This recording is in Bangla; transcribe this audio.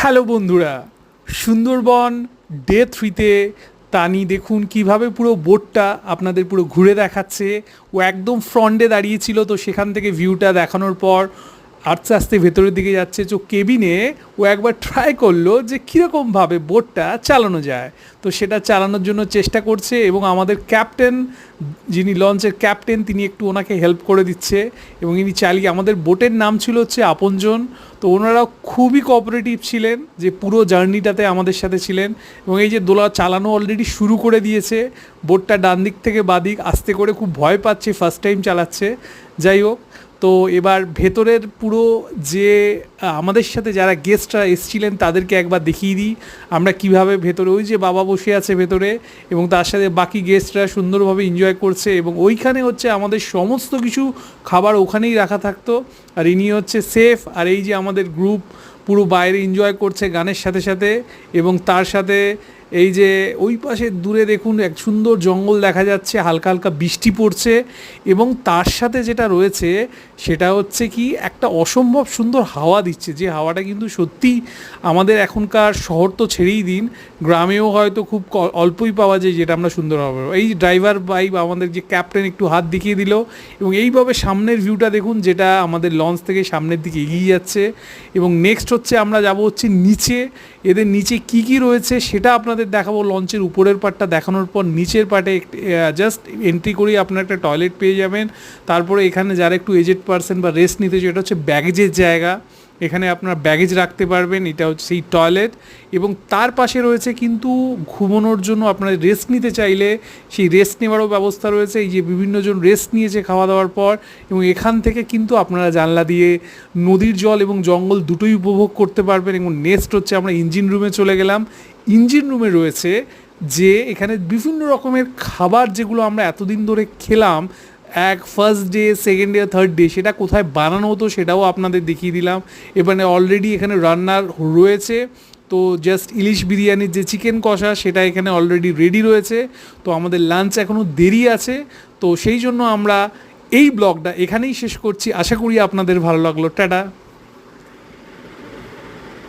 হ্যালো বন্ধুরা, সুন্দরবন ডে থ্রিতে তানি দেখুন কীভাবে পুরো বোটটা আপনাদের পুরো ঘুরে দেখাচ্ছে। ও একদম ফ্রন্টে দাঁড়িয়েছিল তো সেখান থেকে ভিউটা দেখানোর পর আস্তে আস্তে ভেতরের দিকে যাচ্ছে তো কেবিনে ও একবার ট্রাই করল যে কীরকমভাবে বোটটা চালানো যায়। তো সেটা চালানোর জন্য চেষ্টা করছে এবং আমাদের ক্যাপ্টেন, যিনি লঞ্চের ক্যাপ্টেন, তিনি একটু ওনাকে হেল্প করে দিচ্ছে এবং ইনি চালিয়ে, আমাদের বোটের নাম ছিল হচ্ছে আপনজন। তো ওনারা খুবই কোঅপারেটিভ ছিলেন, যে পুরো জার্নিটাতে আমাদের সাথে ছিলেন এবং এই যে দোলা চালানো অলরেডি শুরু করে দিয়েছে, বোটটা ডান দিক থেকে বাদিক, আস্তে করে খুব ভয় পাচ্ছে ফার্স্ট টাইম চালাচ্ছে। যাই হোক তো এবার ভেতরের পুরো যে আমাদের সাথে যারা গেস্টরা এসছিলেন, তাদেরকে একবার দেখিয়ে দিই। আমরা কীভাবে ভেতরে, ওই যে বাবা বসে আছে ভেতরে, এবং তার সাথে বাকি গেস্টরা সুন্দরভাবে এনজয় করছে, এবং ওইখানে হচ্ছে আমাদের সমস্ত কিছু খাবার ওখানেই রাখা থাকতো। আর ইনি হচ্ছে সেফ আর এই যে আমাদের গ্রুপ পুরো বাইরে এনজয় করছে গানের সাথে সাথে, এবং তার সাথে এই যে ওই পাশে দূরে দেখুন, এক সুন্দর জঙ্গল দেখা যাচ্ছে, হালকা হালকা বৃষ্টি পড়ছে, এবং তার সাথে যেটা রয়েছে, সেটা হচ্ছে কি, একটা অসম্ভব সুন্দর হাওয়া দিচ্ছে যে হাওয়াটা কিন্তু সত্যি আমাদের এখনকার শহর তো ছেড়েই দিন, গ্রামেও হয়তো খুব অল্পই পাওয়া যায় যেটা আমরা সুন্দর হবে এই ড্রাইভার বাই আমাদের যে ক্যাপ্টেন একটু হাত দেখিয়ে দিল এবং এইভাবে সামনের ভিউটা দেখুন যেটা আমাদের লঞ্চ থেকে সামনের দিকে এগিয়ে যাচ্ছে। এবং নেক্সট হচ্ছে আমরা যাব হচ্ছে নিচে, এদের নিচে কি কি রয়েছে সেটা আপনাদের দেখাবো লঞ্চের উপরের পার্টটা দেখানোর পর নিচের পার্টে জাস্ট এন্ট্রি করেই আপনার একটা টয়লেট পেয়ে যাবেন। তারপরে এখানে যারা একটু এজেড পার্সন বা রেস্ট নিতে চাই এটা হচ্ছে ব্যাগেজের জায়গা। এখানে আপনার ব্যাগেজ রাখতে পারবেন, এটা হচ্ছে সেই টয়লেট এবং তার পাশে রয়েছে কিন্তু ঘুমানোর জন্য আপনার রেস্ট নিতে চাইলে সেই রেস্ট নেওয়ারও ব্যবস্থা রয়েছে। এই যে বিভিন্নজন রেস্ট নিয়েছে খাওয়া দাওয়ার পর এবং এখান থেকে কিন্তু আপনারা জানলা দিয়ে নদীর জল এবং জঙ্গল দুটোই উপভোগ করতে পারবেন এবং নেক্সট হচ্ছে আমরা ইঞ্জিন রুমে চলে গেলাম। ইঞ্জিন রুমে রয়েছে যে এখানে বিভিন্ন রকমের খাবার যেগুলো আমরা এতদিন ধরে খেলাম এক first day second day third day সেটা কোথায় বানানো হতো সেটাও আপনাদের দেখিয়ে দিলাম। এবারে অলরেডি এখানে রান্নার রয়েছে, তো জাস্ট ইলিশ বিরিয়ানির যে চিকেন কষা সেটা এখানে অলরেডি রেডি রয়েছে। তো আমাদের লাঞ্চ এখনও দেরি আছে, তো সেই জন্য আমরা এই ব্লগটা এখানেই শেষ করছি। আশা করি আপনাদের ভালো লাগল। টাটা।